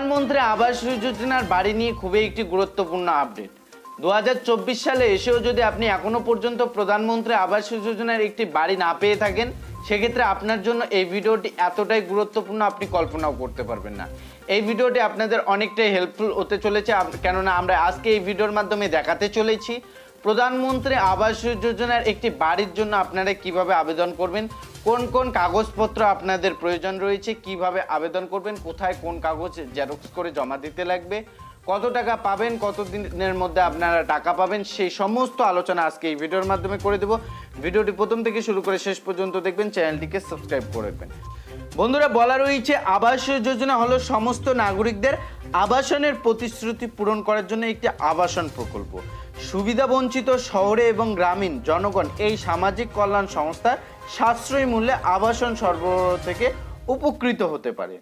প্রধানমন্ত্রী আবাস যোজনার বাড়ি নিয়ে খুবই একটি গুরুত্বপূর্ণ আপডেট দু হাজার চব্বিশ সালে এসেও যদি আপনি এখনও পর্যন্ত প্রধানমন্ত্রী আবাস যোজনার একটি বাড়ি না পেয়ে থাকেন, সেক্ষেত্রে আপনার জন্য এই ভিডিওটি এতটাই গুরুত্বপূর্ণ আপনি কল্পনাও করতে পারবেন না। এই ভিডিওটি আপনাদের অনেকটাই হেল্পফুল হতে চলেছে কেননা আমরা আজকে এই ভিডিওর মাধ্যমে দেখাতে চলেছি। প্রধানমন্ত্রী আবাস যোজনার একটি বাড়ির জন্য আপনারা কীভাবে আবেদন করবেন? কোন কোন কাগজপত্র আপনাদের প্রয়োজন রয়েছে? কীভাবে আবেদন করবেন? কোথায় কোন কাগজ জেরক্স করে জমা দিতে লাগবে? কত টাকা পাবেন? কত দিনের মধ্যে আপনারা টাকা পাবেন? সেই সমস্ত আলোচনা আজকে এই ভিডিওর মাধ্যমে করে দেব। ভিডিওটি প্রথম থেকে শুরু করে শেষ পর্যন্ত দেখবেন, চ্যানেলটিকে সাবস্ক্রাইব করে রাখবেন। বন্ধুরা, বলা রয়েছে, আবাস যোজনা হলো সমস্ত নাগরিকদের আবাসনের প্রতিশ্রুতি পূরণ করার জন্য একটি আবাসন প্রকল্প। সুবিধা বঞ্চিত শহরে এবং গ্রামীণ জনগণ এই সামাজিক কল্যাণ সংস্থার সাশ্রয়ী মূল্যে আবাসন সরবরাহ থেকে উপকৃত হতে পারে।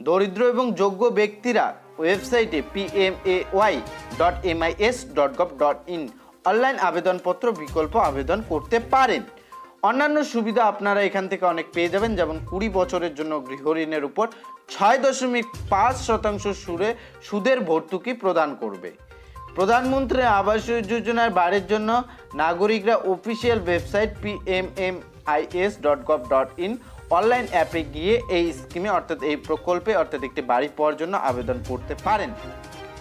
দরিদ্র এবং যোগ্য ব্যক্তিরা ওয়েবসাইটে PMAY dot MIS dot gov dot in online আবেদনপত্র, বিকল্প আবেদন করতে পারেন। অন্যান্য সুবিধা আপনারা এখান থেকে অনেক পেয়ে যাবেন, যেমন কুড়ি বছরের জন্য গৃহঋণের উপর ছয় দশমিক পাঁচ শতাংশ সুরে সুদের ভর্তুকি প্রদান করবে। প্রধানমন্ত্রী আবাস যোজনার বাড়ির জন্য নাগরিকরা official website PMMIS dot gov dot in online অ্যাপে গিয়ে এই স্কিমে, অর্থাৎ এই প্রকল্পে, অর্থাৎ একটি বাড়ি পাওয়ার জন্য আবেদন করতে পারেন।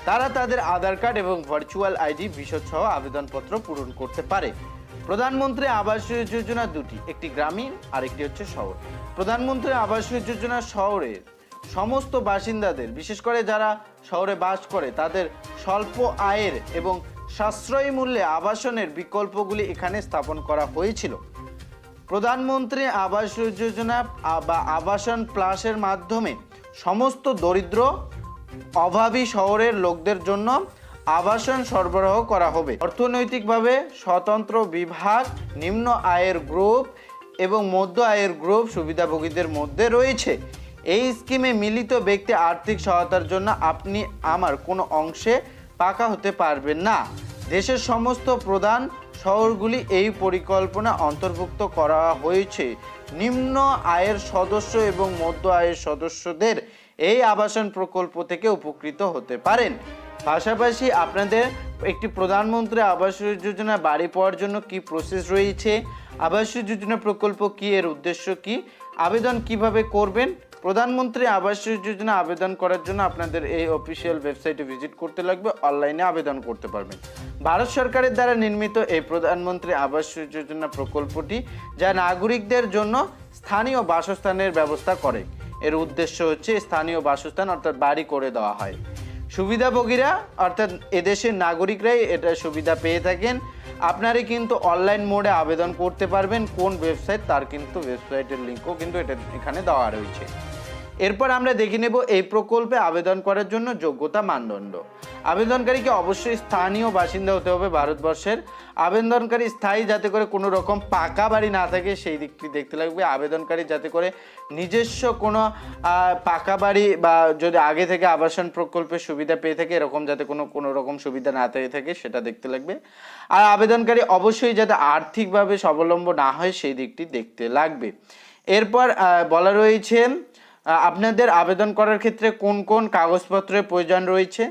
তারা তাদের আধার কার্ড এবং ভার্চুয়াল আইডি বিশদ সহ আবেদনপত্র পূরণ করতে পারে। প্রধানমন্ত্রী আবাস যোজনা দুটি, একটি গ্রামীণ আর একটি হচ্ছে শহর। প্রধানমন্ত্রী আবাস যোজনা শহরের সমস্ত বাসিন্দাদের, বিশেষ করে যারা শহরে বাস করে, তাদের স্বল্প আয়ের এবং সাশ্রয়ী মূল্যে আবাসনের বিকল্পগুলি এখানে স্থাপন করা হয়েছিল। প্রধানমন্ত্রী আবাস যোজনা বা আবাসন প্লাসের মাধ্যমে সমস্ত দরিদ্র, অভাবী শহরের লোকদের জন্য আবাসন সরবরাহ করা হবে। অর্থনৈতিকভাবে স্বতন্ত্র বিভাগ, নিম্ন আয়ের গ্রুপ এবং মধ্য আয়ের গ্রুপ সুবিধাভোগীদের মধ্যে রয়েছে। এই স্কিমে মিলিত ব্যক্তি আর্থিক সহায়তার জন্য আপনি আমার কোনো অংশে পাকা হতে পারবেন না। দেশের সমস্ত প্রধান শহরগুলি এই পরিকল্পনা অন্তর্ভুক্ত করা হয়েছে। নিম্ন আয়ের সদস্য এবং মধ্য আয়ের সদস্যদের এই আবাসন প্রকল্প থেকে উপকৃত হতে পারেন। পাশাপাশি আপনাদের একটি প্রধানমন্ত্রী আবাস যোজনা বাড়ি পাওয়ার জন্য কি প্রসেস রয়েছে? আবাস যোজনা প্রকল্প কি? এর উদ্দেশ্য কি? আবেদন কীভাবে করবেন? প্রধানমন্ত্রী আবাস যোজনা আবেদন করার জন্য আপনাদের এই অফিসিয়াল ওয়েবসাইটে ভিজিট করতে লাগবে অনলাইনে আবেদন করতে পারবেন। ভারত সরকারের দ্বারা নির্মিত এই প্রধানমন্ত্রী আবাস যোজনা প্রকল্পটি যা নাগরিকদের জন্য স্থানীয় বাসস্থানের ব্যবস্থা করে। এর উদ্দেশ্য হচ্ছে স্থানীয় বাসস্থান অর্থাৎ বাড়ি করে দেওয়া হয়। সুবিধাভোগীরা অর্থাৎ এদেশের নাগরিকরাই এটা সুবিধা পেয়ে থাকেন। আপনারা কিন্তু অনলাইন মোডে আবেদন করতে পারবেন, কোন ওয়েবসাইট তার কিন্তু ওয়েবসাইটের লিঙ্কও কিন্তু এটা এখানে দেওয়া রয়েছে। এরপর আমরা দেখে নেব এই প্রকল্পে আবেদন করার জন্য যোগ্যতা মানদণ্ড। আবেদনকারীকে অবশ্যই স্থানীয় বাসিন্দা হতে হবে ভারতবর্ষের। আবেদনকারী স্থায়ী যাতে করে কোনো রকম পাকা বাড়ি না থাকে, সেই দিকটি দেখতে লাগবে। আবেদনকারী যাতে করে নিজস্ব কোনো পাকা বাড়ি বা যদি আগে থেকে আবাসন প্রকল্পের সুবিধা পেয়ে থাকে, এরকম যাতে কোনো কোনো রকম সুবিধা না পেয়ে থাকে, সেটা দেখতে লাগবে। আর আবেদনকারী অবশ্যই যাতে আর্থিকভাবে স্বাবলম্ব না হয়, সেই দিকটি দেখতে লাগবে। এরপর বলা রয়েছে আপনাদের আবেদন করার ক্ষেত্রে কোন কোন কাগজপত্রের প্রয়োজন রয়েছে?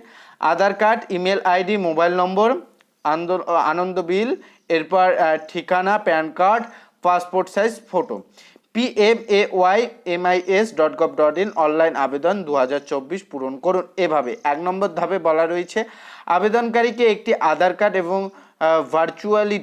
Aadhaar card, email ID, mobile number, আনন্দ বিল, এরপর ঠিকানা, PAN card, passport size, photo. P M A Y M I S dot gov dot in online আবেদন দু হাজার চব্বিশ পূরণ করুন। এভাবে এক নম্বর ধাপে বলা রয়েছে, আবেদনকারীকে একটি আধার কার্ড এবং ভার্চুয়ালি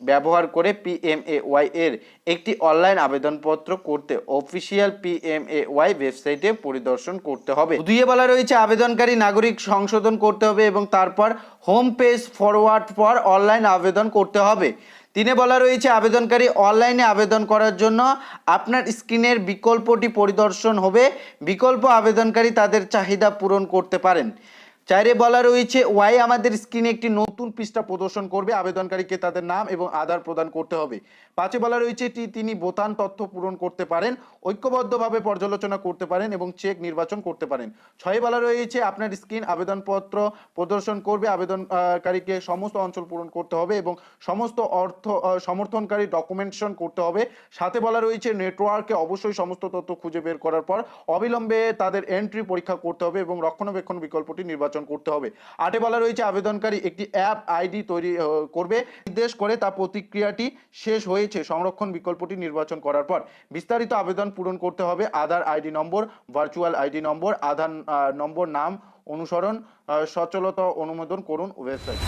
ব্যবহার করে পিএমএওয়াই এর একটি অনলাইন আবেদনপত্র করতে অফিসিয়াল পিএমএওয়াই ওয়েবসাইটে পরিদর্শন করতে হবে। দুইয়ে বলা রয়েছে, আবেদনকারী নাগরিক সংশোধন করতে হবে এবং তারপর হোম পেজ ফরওয়ার্ড পর অনলাইন আবেদন করতে হবে। তিনে বলা রয়েছে, আবেদনকারী অনলাইনে আবেদন করার জন্য আপনার স্ক্রিনের বিকল্পটি পরিদর্শন হবে। বিকল্প আবেদনকারী তাদের চাহিদা পূরণ করতে পারেন। চারে বলা রয়েছে, ওয়াই আমাদের স্ক্রিনে একটি নতুন পৃষ্ঠা প্রদর্শন করবে। আবেদনকারীকে তাদের নাম এবং আধার প্রদান করতে হবে। পাঁচে বলা রয়েছে তিনি বোতাম তথ্য পূরণ করতে পারেন, ঐক্যবদ্ধভাবে পর্যালোচনা করতে পারেন এবং চেক নির্বাচন করতে পারেন। ছয়ে বলা রয়েছে, আপনার স্ক্রিন আবেদনপত্র প্রদর্শন করবে, আবেদনকারীকে সমস্ত অঞ্চল পূরণ করতে হবে এবং সমস্ত অর্থ সমর্থনকারী ডকুমেন্টেশন করতে হবে। সাথে বলা রয়েছে, নেটওয়ার্কে অবশ্যই সমস্ত তথ্য খুঁজে বের করার পর অবিলম্বে তাদের এন্ট্রি পরীক্ষা করতে হবে এবং রক্ষণাবেক্ষণ বিকল্পটি নির্বাচন করতে হবে। আটে বলা রয়েছে আবেদনকারী, একটি অ্যাপ আইডি তৈরি করবে। নির্দেশ করে তা প্রতিক্রিয়াটি শেষ হয়েছে। সংরক্ষণ বিকল্পটি নির্বাচন করার পর বিস্তারিত আবেদন পূরণ করতে হবে। Aadhaar ID number, virtual ID number, Aadhaar number নাম অনুসরণ সচলতা অনুমোদন করুন ওয়েবসাইট